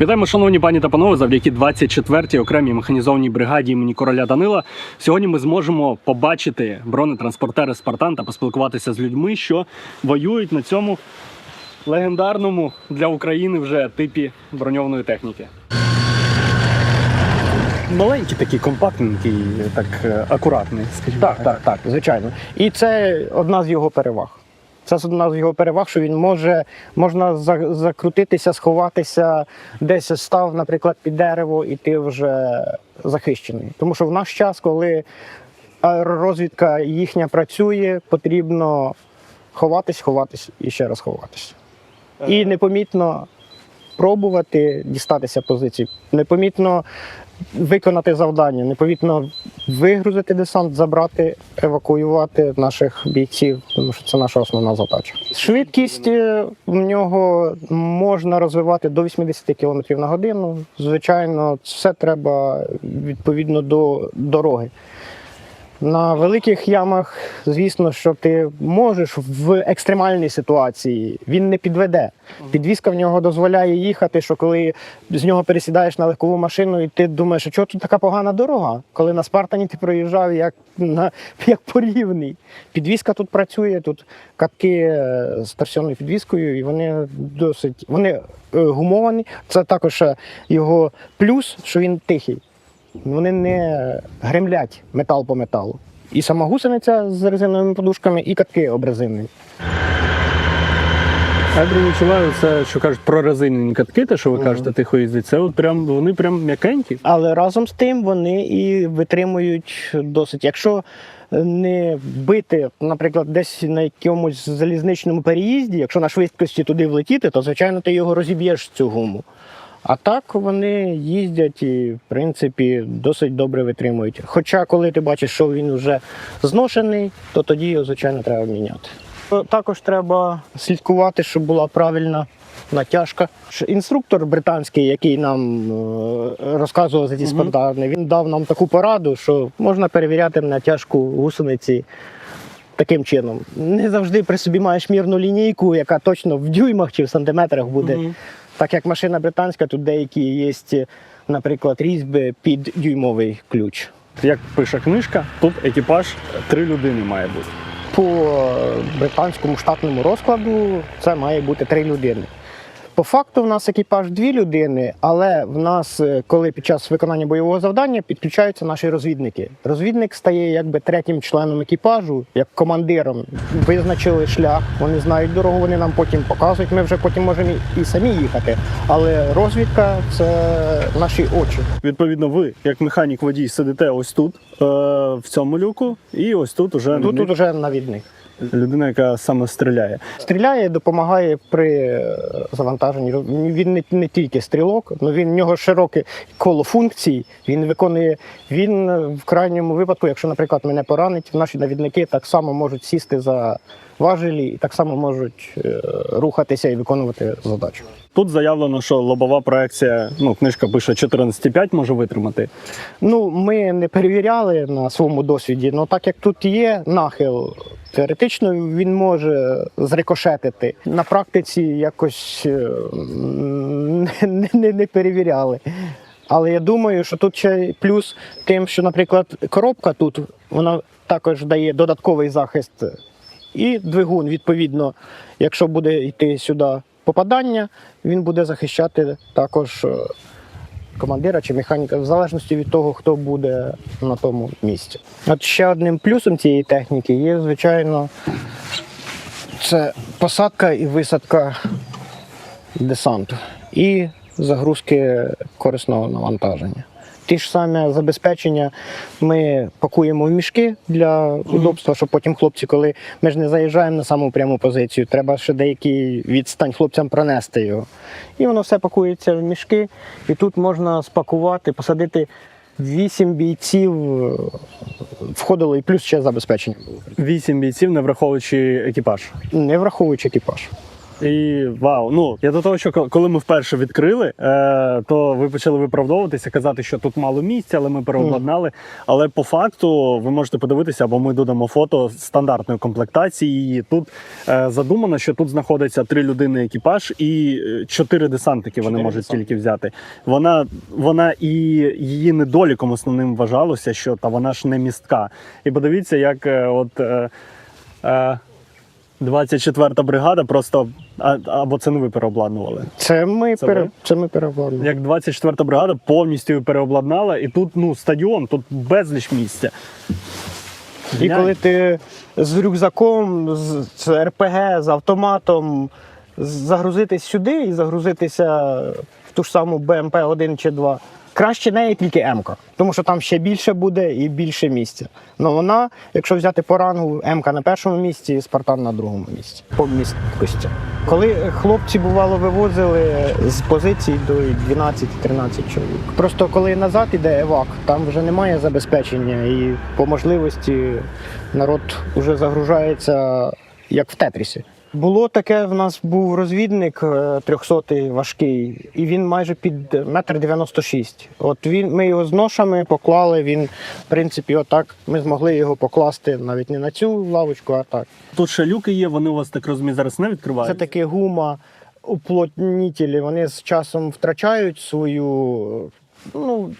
Вітаємо, шановні пані та панове, завдяки 24-й окремій механізованій бригаді імені короля Данила. Сьогодні ми зможемо побачити бронетранспортери Спартан та поспілкуватися з людьми, що воюють на цьому легендарному для України вже типі броньованої техніки. Маленький такий, компактненький, так е, акуратний, скажімо Так, так, так, звичайно. І це одна з його переваг. Це одна з його переваг, що він може можна закрутитися, сховатися, десь став, наприклад, під дерево, і ти вже захищений. Тому що в наш час, коли аеророзвідка їхня працює, потрібно ховатись, ховатись і ще раз ховатись. І непомітно пробувати дістатися позицій, непомітно виконати завдання, непомітно вигрузити десант, забрати, евакуювати наших бійців, тому що це наша основна задача. Швидкість е, в нього можна розвивати до 80 км на годину. Звичайно, це треба відповідно до дороги. На великих ямах, звісно, що ти можеш в екстремальній ситуації він не підведе. Підвізка в нього дозволяє їхати, що коли з нього пересідаєш на легкову машину, і ти думаєш, що чого тут така погана дорога, коли на Спартані ти проїжджав як, на, як по рівній. Підвізка тут працює, тут катки е, з торсіонною підвіскою, і вони досить вони е, гумовані. Це також е, його плюс, що він тихий. Вони не гремлять метал по металу. І сама гусениця з резиновими подушками, і катки обрезинені. Я відчуваю це, що кажуть про резинені катки, те, що ви кажете, тихо їздить. Це от прям вони прям м'якенькі. Але разом з тим вони і витримують досить. Якщо не бити, наприклад, десь на якомусь залізничному переїзді, якщо на швидкості туди влетіти, то звичайно ти його розіб'єш цю гуму. А так вони їздять і, в принципі, досить добре витримують. Хоча, коли ти бачиш, що він вже зношений, то тоді його, звичайно, треба міняти. Також треба слідкувати, щоб була правильна натяжка. Інструктор британський, який нам е, розказував за ці спартани, він дав нам таку пораду, що можна перевіряти натяжку гусениці таким чином. Не завжди при собі маєш мірну лінійку, яка точно в дюймах чи в сантиметрах буде. Мгм. Так як машина британська, тут деякі є, наприклад, різьби під дюймовий ключ. Як пише книжка, тут екіпаж три людини має бути. По британському штатному розкладу це має бути три людини. По факту в нас екіпаж дві людини, але в нас, е, коли під час виконання бойового завдання підключаються наші розвідники. Розвідник стає якби третім членом екіпажу, як командиром. Визначили шлях, вони знають дорогу, вони нам потім показують. Ми вже потім можемо і- самі їхати. Але розвідка це наші очі. Відповідно, ви, як механік водій, сидите ось тут, е, в цьому люку, і ось тут уже Тут, тут вже навідник. Людина, яка саме стріляє. Стріляє, допомагає при е, завантаженні. Він не, не тільки стрілок, але він в нього широке коло функцій. Він виконує. Він е, в крайньому випадку, якщо, наприклад, мене поранить, наші навідники так само можуть сісти за важелі і так само можуть е, рухатися і виконувати задачу. Тут заявлено, що лобова проекція, ну, книжка пише 14,5 може витримати. Ну, ми не перевіряли на своєму досвіді, але так як тут є нахил, теоретично він може зрикошетити. На практиці якось е, не, не, не перевіряли. Але я думаю, що тут ще плюс тим, що, наприклад, коробка тут вона також дає додатковий захист. І двигун, відповідно, якщо буде йти сюди попадання, він буде захищати також е, командира чи механіка, в залежності від того, хто буде на тому місці. От ще одним плюсом цієї техніки є, звичайно, це посадка і висадка десанту і загрузки корисного навантаження. Ті ж саме забезпечення ми пакуємо в мішки для удобства, щоб потім хлопці, коли ми ж не заїжджаємо на саму пряму позицію, треба ще деякий відстань хлопцям пронести його. І воно все пакується в мішки, і тут можна спакувати, посадити вісім бійців, е, входило і плюс ще забезпечення було. Вісім бійців, не враховуючи екіпаж. Не враховуючи екіпаж. І вау, ну я до того, що коли ми вперше відкрили, е, то ви почали виправдовуватися, казати, що тут мало місця, але ми переобладнали. Але по факту ви можете подивитися, або ми додамо фото стандартної комплектації. І тут е, задумано, що тут знаходиться три людини екіпаж і е, чотири десантники. Вони Чотири можуть десантники. тільки взяти. Вона, вона і її недоліком основним вважалося, що та вона ж не містка. І подивіться, як е, от. Е, е, 24-та бригада просто а, або це не ви переобладнували. Це ми, Це пере... ви? це ми переобладнали. Як 24-та бригада повністю переобладнала, і тут ну стадіон, тут безліч місця. І Глянь. коли ти з рюкзаком, з, з РПГ, з автоматом загрузитись сюди і загрузитися в ту ж саму БМП 1 чи 2, краще неї тільки М-ка, тому що там ще більше буде і більше місця. Ну вона, якщо взяти по рангу, М-ка на першому місці, Спартан на другому місці. По місткості. Коли хлопці бувало вивозили з позицій до 12-13 чоловік. Просто коли назад іде евак, там вже немає забезпечення, і по можливості народ вже загружається як в тетрісі. Було таке, в нас був розвідник 300-й важкий, і він майже під метр 96. От він, ми його з ношами поклали. Він, в принципі, отак ми змогли його покласти навіть не на цю лавочку, а так. Тут ще люки є, вони у вас так розумію, зараз не відкривають. Це таки гума, уплотнітелі, вони з часом втрачають свою ну,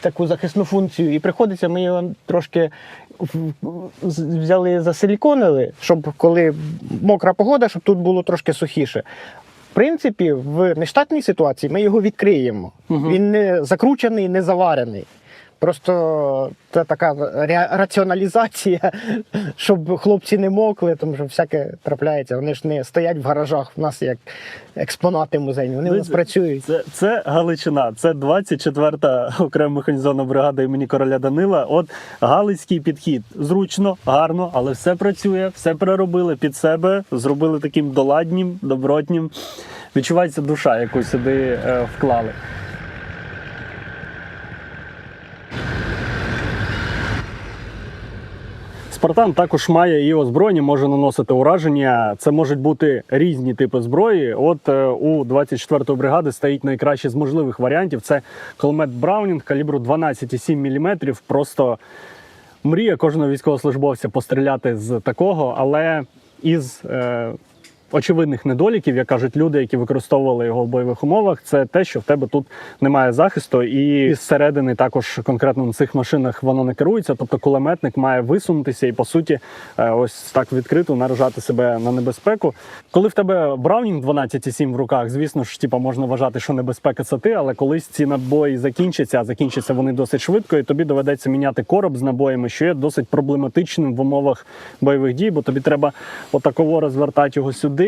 таку захисну функцію, і приходиться, ми його трошки взяли, засиліконили, щоб коли мокра погода, щоб тут було трошки сухіше. В принципі, в нештатній ситуації ми його відкриємо. Угу. Він не закручений, не заварений. Просто це така раціоналізація, щоб хлопці не мокли, тому що всяке трапляється. Вони ж не стоять в гаражах. В нас як експонати музейні. Вони у нас працюють. Це, це Галичина, це 24-та окрема механізована бригада імені короля Данила. От галицький підхід. Зручно, гарно, але все працює, все переробили під себе, зробили таким доладнім, добротнім. Відчувається душа, яку сюди е, вклали. Спартан також має і озброєння, може наносити ураження. Це можуть бути різні типи зброї. От е, у 24-ї бригади стоїть найкращий з можливих варіантів. Це кулемет Браунінг калібру 12,7 мм. Просто мрія кожного військовослужбовця постріляти з такого, але із е, очевидних недоліків, як кажуть люди, які використовували його в бойових умовах, це те, що в тебе тут немає захисту, і зсередини також конкретно на цих машинах воно не керується. Тобто кулеметник має висунутися і по суті е, ось так відкрито наражати себе на небезпеку. Коли в тебе Браунінг 12,7 в руках, звісно ж, типа можна вважати, що небезпека це ти, але колись ці набої закінчаться, а закінчаться вони досить швидко, і тобі доведеться міняти короб з набоями, що є досить проблематичним в умовах бойових дій, бо тобі треба отаково розвертати його сюди,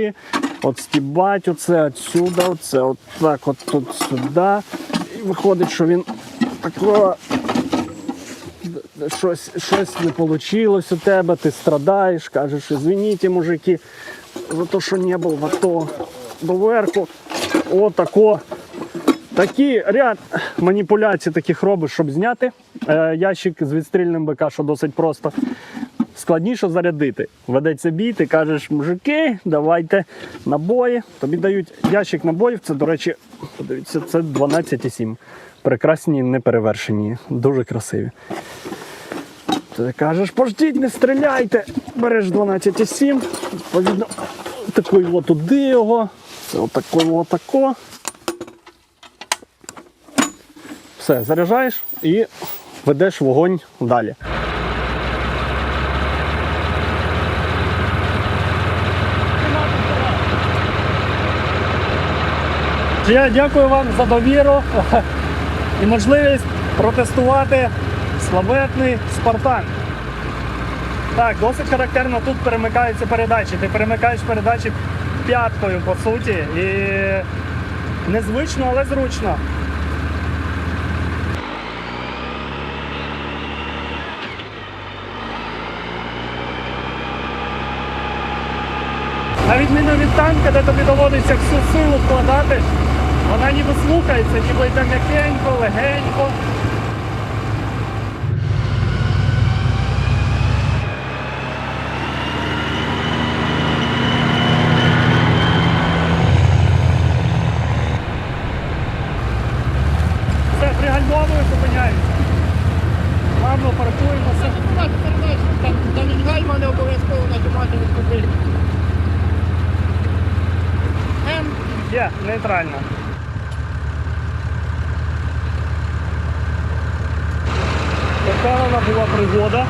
от стібать оце отсюда, оце от так, от тут сюди. І виходить, що він такого щось, щось не вийшло у тебе, ти страдаєш, кажеш, извините, мужики, за те, що не був в АТО. Доверху, отако. Такий ряд маніпуляцій таких робиш, щоб зняти е, ящик з відстрільним БК, що досить просто. Складніше зарядити. Ведеться бій, ти кажеш, мужики, давайте набої. Тобі дають ящик набоїв. Це, до речі, подивіться, це 12,7. Прекрасні, неперевершені, дуже красиві. Ти кажеш, пождіть, не стріляйте. Береш 12,7, відповідно, такий от туди його. Це отакий отако. Все, заряджаєш і ведеш вогонь далі. Я дякую вам за довіру і можливість протестувати славетний Спартан. Так, досить характерно тут перемикаються передачі. Ти перемикаєш передачі п'яткою, по суті, і незвично, але зручно. На відміну від танка, де тобі доводиться всю силу вкладати, вона ніби слухається, ніби йде м'якенько, легенько. Все, пригальмовую, зупиняється. Гарно паркуємося. Там гальма не обов'язково нажимати від купити. Є, нейтрально. Була пригода.